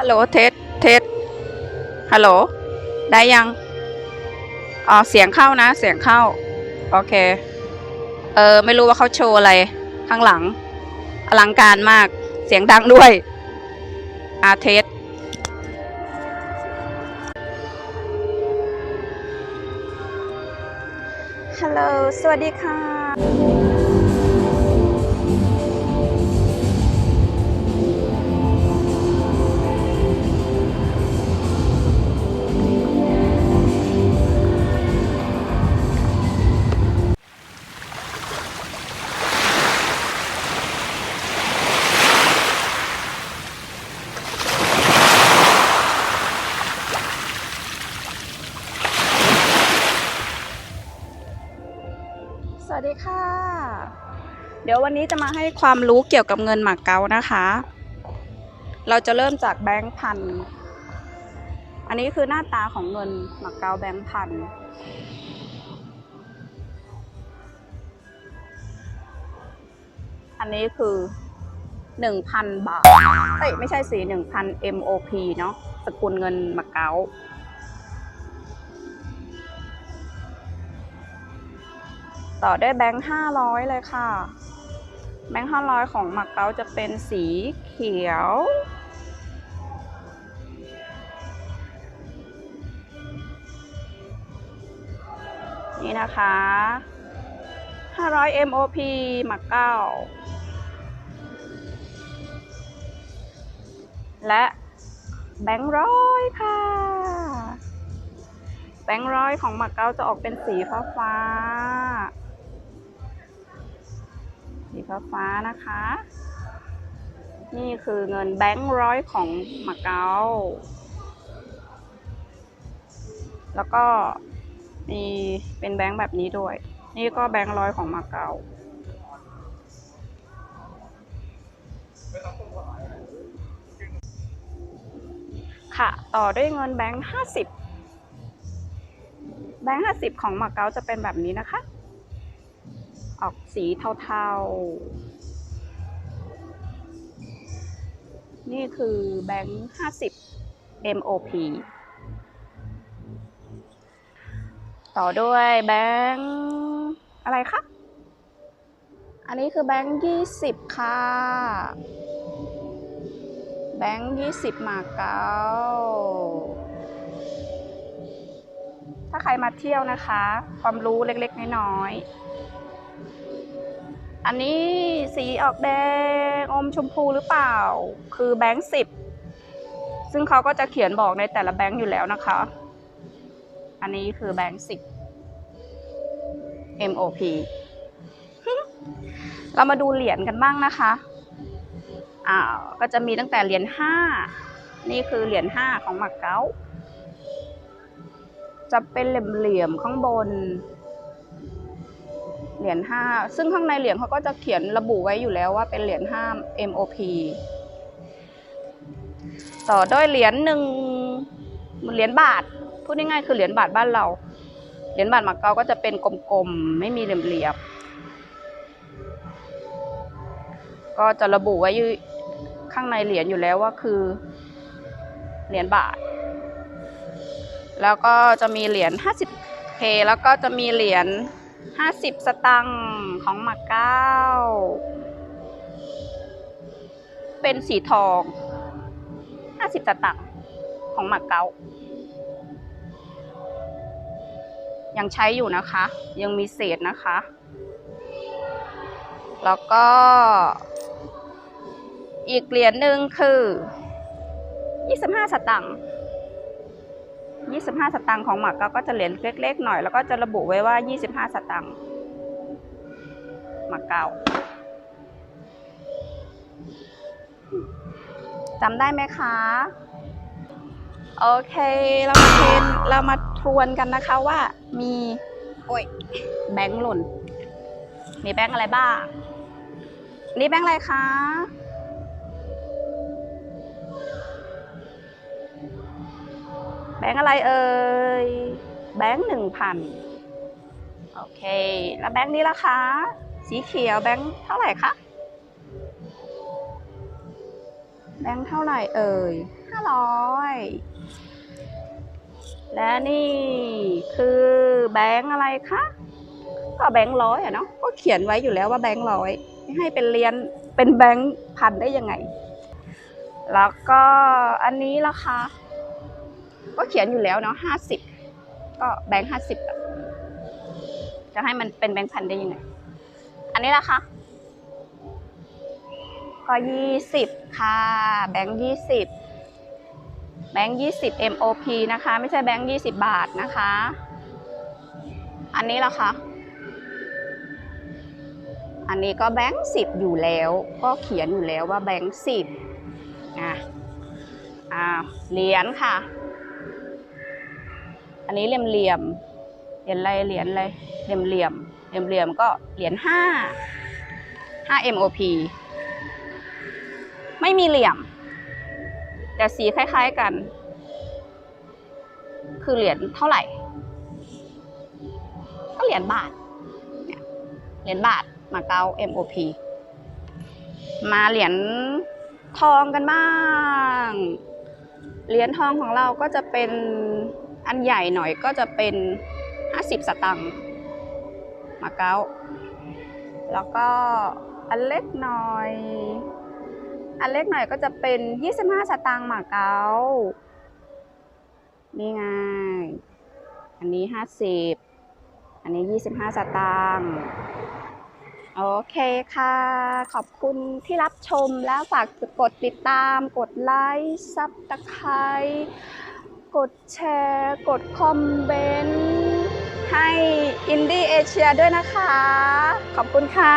ฮัลโหลเทสเทสฮัลโหล ได้ยัง อ๋อ เสียงเข้านะ เสียงเข้า โอเค เออ ไม่รู้ว่าเขาโชว์อะไร ข้างหลัง อลังการมาก เสียงดังด้วย อาเทสฮัลโหล สวัสดีค่ะ วัสดีค่ะ เดี๋ยววันนี้จะมาให้ความรู้เกี่ยวกับเงินหมากเกานะคะ เราจะเริ่มจากแบงค์พัน อันนี้คือหน้าตาของเงินหมากเกาแบงค์พัน อันนี้คือหนึ่งพันบาท เอ้ยไม่ใช่สีหนึ่งพัน MOP เนาะ สกุลเงินหมากเกา ต่อด้วยแบงค์ห้าร้อยเลยค่ะ แบงค์ห้าร้อยของมาเก๊าจะเป็นสีเขียว นี่นะคะ500 MOP มาเก้าและแบงค์ร้อยค่ะ แบงค์ร้อยของมาเก๊าจะออกเป็นสีฟ้าฟ้า สีฟ้าฟาๆนะคะ นี่คือเงินแบงค์ร้อยของมาเก๊าแล้วก็มีเป็นแบงค์แบบนี้ด้วย นี่ก็แบงค์ร้อยของมาเก๊าค่ะ ต่อด้วยเงินแบงค์ห้าสิบแบงค์ห้าสิบของมาเก๊าจะเป็นแบบนี้นะคะ ออกสีเทาๆ นี่คือแบงค์ห้าสิบ MOP ต่อด้วยแบงค์อะไรคะ อันนี้คือแบงค์ยี่สิบค่ะ แบงค์ยี่สิบมาเก๊าถ้าใครมาเที่ยวนะคะ ความรู้เล็กๆ น้อยๆ อันนี้สีออกแดงอมชมพูหรือเปล่า คือแบงค์สิบซึ่งเขาก็จะเขียนบอกในแต่ละแบงค์อยู่แล้วนะคะ อันนี้คือแบงค์สิบ MOP เรามาดูเหรียญกันบ้างนะคะ อ่า ก็จะมีตั้งแต่เหรียญห้า นี่คือเหรียญห้าของมาเก๊าจะเป็นเหลี่ยมๆข้างบน เหรียญห้าซึ่งข้างในเหรียญเขาก็จะเขียนระบุไว้อยู่แล้วว่าเป็นเหรียญห้า MOP ต่อด้วยเหรียญหนึ่งเหรียญบาทพูดง่ายๆคือเหรียญบาทบ้านเรา เหรียญบาทมาเก๊าก็จะเป็นกลมๆ ไม่มีเหลี่ยมๆก็จะระบุไว้อยู่ข้างในเหรียญอยู่แล้วว่าคือ เหรียญบาท แล้วก็จะมีเหรียญ 50K แล้วก็จะมีเหรียญ 50สตังค์ของมาเก้า เป็นสีทอง50สตังค์ของมาเก๊ายังใช้อยู่นะคะ ยังมีเศษนะคะ แล้วก็ อีกเหรียญหนึ่งคือ 25 สตังค์ 25 สตังค์ของหมักก็จะเหรียญเล็กๆหน่อย แล้วก็จะระบุไว้ว่า 25 สตังค์หมักเก่าจำได้ไหมคะ โอเค เรามาเทนเรามาทวนกันนะคะว่ามีโอ้ยแบงค์หล่น มีแบงค์อะไรบ้าง นี่แบงค์อะไรคะ แบงค์อะไรเอ่ย แบงค์หนึ่งพันโอเค แล้วแบงค์นี้ล่ะคะ สีเขียวแบงค์เท่าไหร่คะ แบงค์เท่าไหร่เอ่ยห้าร้อยและนี่คือแบงค์อะไรคะ ก็แบงค์ร้อยอะเนาะ ก็เขียนไว้อยู่แล้วว่าแบงค์ร้อยไม่ให้เป็นเรียนเป็นแบงค์พันได้ยังไง แล้วก็อันนี้ราคา ก็เขียนอยู่แล้วเนาะห้าสิบก็แบงค์ห้าสิบจะให้มันเป็นแบงค์พันได้ยังไง อันนี้ละคะก็ยี่สิบค่ะ แบงค์ยี่สิบแบงค์ยี่สิบ MOP นะคะ ไม่ใช่แบงค์ยี่สิบบาทนะคะ อันนี้ละคะอันนี้ก็แบงค์สิบอยู่แล้ว ก็เขียนอยู่แล้วว่าแบงค์สิบอะอ่าเหรียญค่ะ อันนี้เหลี่ยมเหลี่ยมเหรียญอะไรเหรียญอะไรเหลี่ยมเหลี่ยมเหลี่ยมเหลี่ยมก็เหรียญห้าห้า MOP ไม่มีเหลี่ยม แต่สีคล้าย ๆกัน คือเหรียญเท่าไหร่ ก็เหรียญบาทเนี่ยเหรียญบาทมาเก้า MOP มาเหรียญทองกันบ้าง เหรียญทองของเราก็จะเป็น อันใหญ่หน่อยก็จะเป็น 50 สตังค์มาเก้าแล้วก็อันเล็กหน่อย อันเล็กหน่อยก็จะเป็น 25 สตางค์มาเก๊านี่ไง อันนี้ 50 อันนี้ 25 สตางค์โอเคค่ะ ขอบคุณที่รับชมแล้วฝากกดติดตาม กดไลค์ซับตะไคร้ กดแชร์ กดคอมเมนต์ให้อินดี้เอเชียด้วยนะคะ ขอบคุณค่ะ